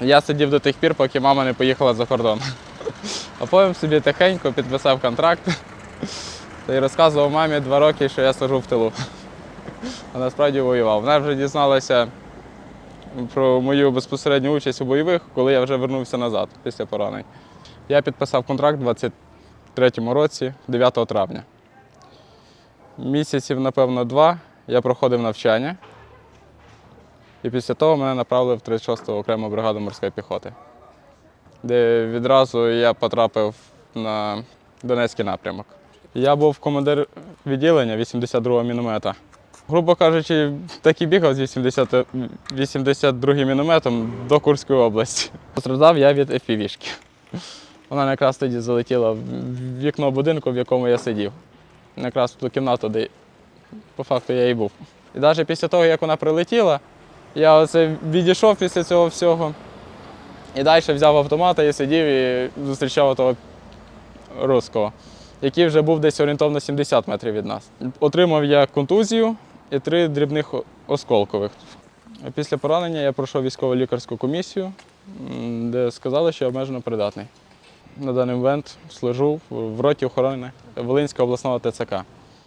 Я сидів до тих пір, поки мама не поїхала за кордон. А потім собі тихенько підписав контракт та й розказував мамі два роки, що я сижу в тилу. А насправді воював. Вона вже дізналася про мою безпосередню участь у бойових, коли я вже вернувся назад після поранень. Я підписав контракт у 23-му році, 9 травня. Місяців, напевно, два я проходив навчання. І після того мене направили в 36-ту окрему бригаду морської піхоти, де відразу я потрапив на Донецький напрямок. Я був командир відділення 82-го міномета. Грубо кажучи, так і бігав з 80, 82-м мінометом до Курської області. Постраждав я від FPV-шки. Вона якраз тоді залетіла в вікно будинку, в якому я сидів. Якраз в ту кімнату, де по факту я і був. І навіть після того, як вона прилетіла, я оце відійшов після цього всього. І далі взяв автомата і сидів і зустрічав того руського, який вже був десь орієнтовно 70 метрів від нас. Отримав я контузію і три дрібних осколкових. Після поранення я пройшов військово-лікарську комісію, де сказали, що я обмежено придатний. На даний момент служу в роті охорони Волинського обласного ТЦК.